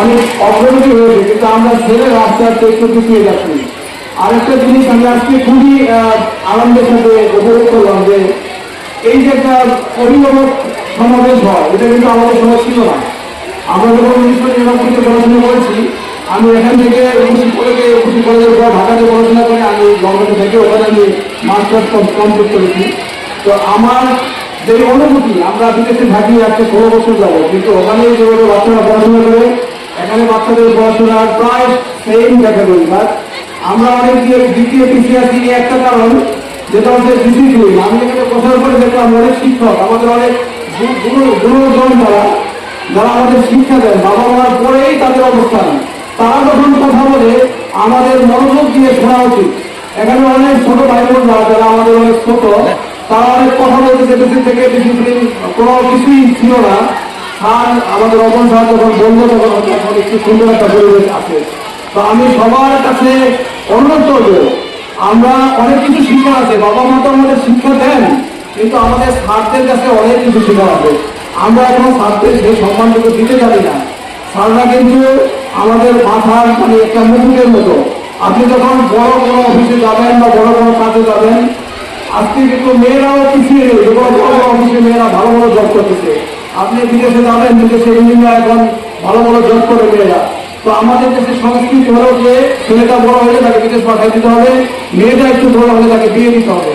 অনেক অগ্রগতি হয়েছে কিন্তু আমরা ছেলে রাস্তা একটু পিছিয়ে যাচ্ছি। আরেকটা জিনিস আমি আজকে খুবই আনন্দের সাথে উপভোগ করলাম যে এই যে একটা অভিভাবক সমাবেশ হয়, এটা কিন্তু আমাদের ছিল না। আমরা যখন উনিশশো নিরানব্বইতে পড়াশোনা করেছি, আমি এখান থেকে উনিশ কলেজে উনিশ কলেজের পর ঢাকাতে পড়াশোনা করে আমি লন্ডনে থেকে ওখানে আমি মাস্টার্স কমপ্লিট করেছি। তো আমার যে অনুভূতি, আমরা বিদেশে থাকি, আজকে ষোলো বছর যাব কিন্তু ওখানে যেভাবে বাচ্চারা পড়াশোনা করে এখানে বাচ্চাদের পড়াশোনার প্রায় সেম দেখা যায় বাট আমরা অনেক দ্বিতীয় পিছিয়ে আছি একটা কারণ, যেটা হচ্ছে ডিসিপ্লিন আমি এখানে প্রচার করে দেখলাম অনেক শিক্ষক, আমাদের অনেক গুরুজন যারা যারা আমাদের শিক্ষা দেন বাবা মার পরেই তাদের অবস্থান। তারা যখন কথা বলে, আমাদের মনোযোগ দিয়ে শোনা উচিত। এখানে অনেক ছোট ভাই বোনরা যারা আমাদের অনেক ছোট, তারা অনেক কথা বলতে যেতেছে থেকে ডিসিপ্লিন কোনো কিছুই ছিল না। আর আমাদের অপন সাহেব যখন বলব, তখন এখন একটু সুন্দর একটা পরিবেশ আছে। তো আমি সবার কাছে অনুরোধ করব, আমরা অনেক কিছু শিক্ষা আছে, বাবা মা তো আমাদের শিক্ষা দেন, কিন্তু আমাদের স্যারদের কাছে অনেক কিছু শিক্ষা আছে। আমরা এখন স্যারদের সেই সম্মানটুকু দিতে জানি না। স্যাররা কিন্তু আমাদের মাথার মানে একটা মুকুটের মতো। আপনি যখন বড় কোনো অফিসে যাবেন বা বড় কোনো কাজে যাবেন, আজকে কিন্তু মেয়েরাও পিছিয়ে বড় বড় বড় অফিসে মেয়েরা ভালো ভালো জব করতেছে। আপনি বিদেশে যাবেন, বিদেশে ইঞ্জিনিয়ার এখন ভালো ভালো জব করে মেয়েরা তো আমাদের দেশের সংস্কৃতি হলো যে, ছেলেটা বড় হলে তাকে বিদেশ পাঠিয়ে দিতে হবে, মেয়েটা একটু বড় হলে তাকে বিয়ে দিতে হবে।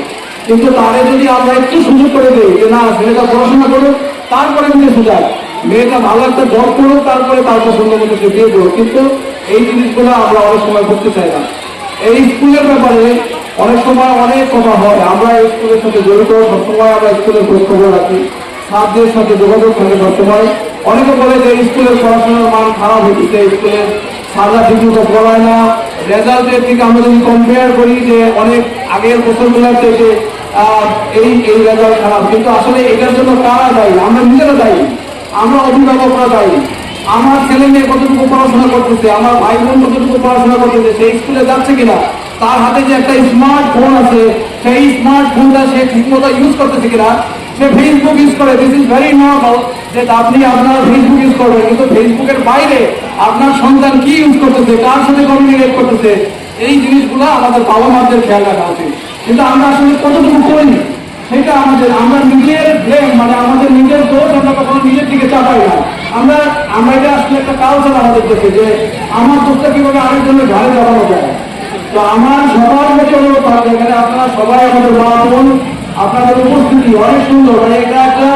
কিন্তু তারে যদি আমরা একটু সুযোগ করে দিই যে, না, ছেলেটা পড়াশোনা করুক, তারপরে বিদেশে যায় মেয়েটা ভালো একটা জব করুক, তারপরে তার পছন্দ মতো সে বিয়ে করুক। কিন্তু এই জিনিসগুলো আমরা অনেক সময় করতে চাই না। এই স্কুলের ব্যাপারে অনেক সময় অনেক কথা হয়। আমরা স্কুলের সাথে জড়িত, সবসময় আমরা স্কুলের খোঁজ খবর রাখি। ছাত্রদের সাথে যোগাযোগ থাকে সবসময় অনেকে বলে যে স্কুলের পড়াশোনার মান খারাপ হচ্ছে স্কুলের সাজা ঠিকমতো পড়ায় না। রেজাল্টের দিকে আমরা যদি কম্পেয়ার করি যে অনেক আগের বছরগুলোর থেকে এই এই রেজাল্ট খারাপ। কিন্তু আসলে এটার জন্য কারা দায়ী? আমরা নিজেরা দায়ী। আমরা অভিভাবকরা দায়ী। আমার ছেলে মেয়ে কতটুকু পড়াশোনা করতেছে, আমার ভাই বোন কতটুকু পড়াশোনা করতেছে সেই স্কুলে যাচ্ছে কিনা, তার হাতে যে একটা স্মার্ট ফোন আছে, সেই স্মার্ট ফোনটা সে ঠিকমতো ইউজ করতেছে কিনা সে ফেসবুক ইউজ করে। দিস ইজ ভেরি নর্মাল যে আপনি আপনার ফেসবুক ইউজ করবেন, কিন্তু ফেসবুকের বাইরে আপনার সন্তান কি ইউজ করতেছে, কার সাথে কমিউনিকেট করতেছে, এই জিনিসগুলো আমাদের বাবা মাদের খেয়াল রাখা উচিত। কিন্তু আমরা আসলে কতটুকু করি? সেটা আমাদের আমরা নিজের ব্লেম মানে আমাদের নিজের দোষ আমরা কখনো নিজের দিকে চাপাই না। আমরা আমরা এটা আসলে একটা কালচার আমাদের দেশে যে আমার দোষটা কীভাবে আরেকজনের ঘাড়ে চাপানো যায়। তো আমার সবার কাছে অনুরোধ থাকবে, এখানে আপনারা সবাই আমাদের মা বোন আপনাদের উপস্থিতি অনেক সুন্দর। এটা একটা